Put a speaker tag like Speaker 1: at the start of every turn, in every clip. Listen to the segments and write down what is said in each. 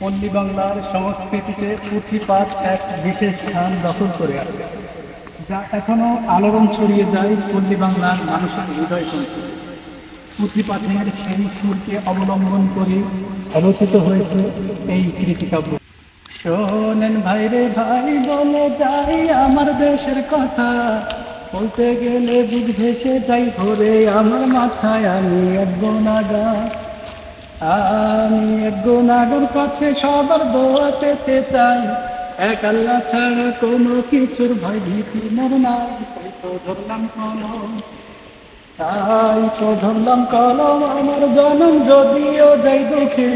Speaker 1: পল্লী বাংলার সংস্কৃতিতে পুঁথিপাঠ এক বিশেষ স্থান দখল করে আছে, যা এখনও আলোড়ন ছড়িয়ে যায় পল্লী বাংলার মানুষের হৃদয় কণ্ঠে পুঁথিপাঠের সেই সুরকে অবলম্বন করে রচিত হয়েছে এই কৃতিকাব্য। শোনেন ভাই রে ভাই বলে যাই আমার দেশের কথা। বলতে গেলে বুক ভেসে যাই ধরে, আমার মাথায় আমি এক গোনাগা আমি এক গুণাগর কাছে সবার দোয়া পেতে চাই। এক আল্লাহ ছাড়া কোনো কিছুর ভয় ভীতি মোর নাই তো ধরলাম কলম, তাই তো ধরলাম কলম। আমার জনম যদিও যাই দেখে,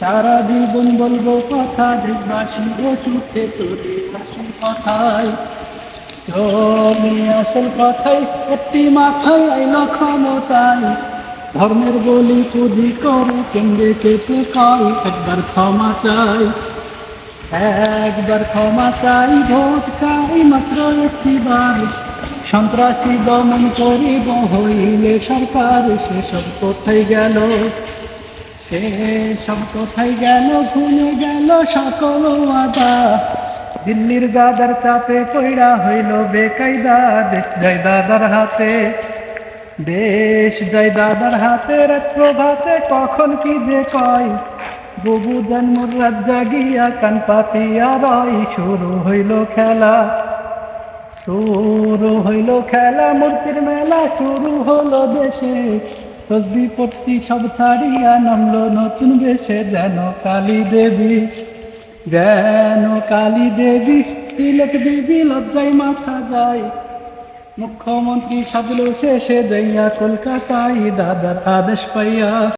Speaker 1: সারা জীবন বলব কথা দেশবাসী সুখে তোরে হাসি কথায় তুমি আসল কথাই, একটি মাথায় আইল ক্ষমতায় ধর্মের বলি পুঁজি করে, কেন্দ্রে কেটে কয় একবার ক্ষমা চাই, একবার ক্ষমা চাই, ভোট চাই মাত্র একটি বার সন্ত্রাসী দমন করিব, হইলে সরকার সেসব কোথায় গেল? সেসব কোথায় গেল? ভুলে গেল সকল আদা। দিল্লির গাদার চাপে কইরা হইল বেকায়দা, দেশ দাদার হাতে। দেশ যায় দাদার হাতে রাত প্রভাতে, কখন কি যে কয়। বুবু জন্মর রাত জাগিয়া কান পাতিয়া রয় শুরু হইল খেলা। শুরু হইল খেলা, মূর্তির মেলা শুরু হলো দেশে। তসবি পড়তি সব ছাড়িয়া, নামলো নতুন বেশে, যেন কালী দেবী, যেন কালী দেবী। তিলক দেবী লজ্জায় মাথা যায়। মুখ্যমন্ত্রী সাজলো শেষে দেইয়া কলকাতায় দাদার আদেশ পাইয়া